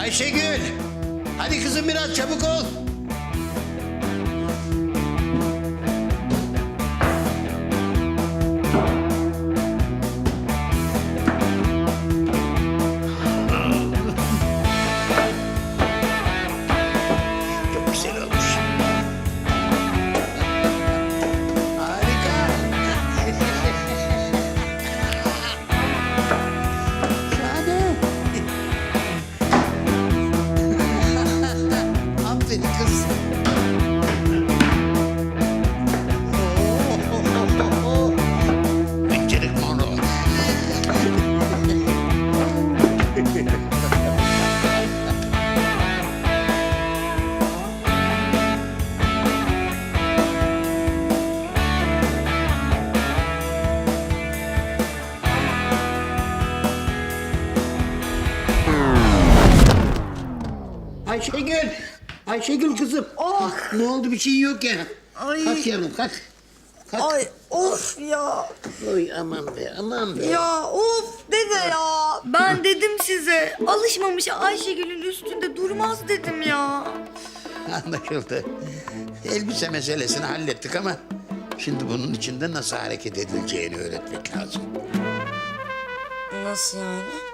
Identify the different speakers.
Speaker 1: Ayşegül. Hadi kızım biraz çabuk ol. Ayşegül. Ayşegül kızım.
Speaker 2: Oh.
Speaker 1: Ne oldu bir şey yok ya.
Speaker 2: Ay.
Speaker 1: Kalk yavrum kalk. Kalk.
Speaker 2: Ay of ya.
Speaker 1: Oy aman be aman be.
Speaker 2: Ya of dede ya. Dedim size alışmamış Ayşegül'ün üstünde durmaz dedim ya.
Speaker 1: Anlaşıldı. Elbise meselesini hallettik ama... ...şimdi bunun içinde nasıl hareket edileceğini öğretmek lazım.
Speaker 2: Nasıl yani?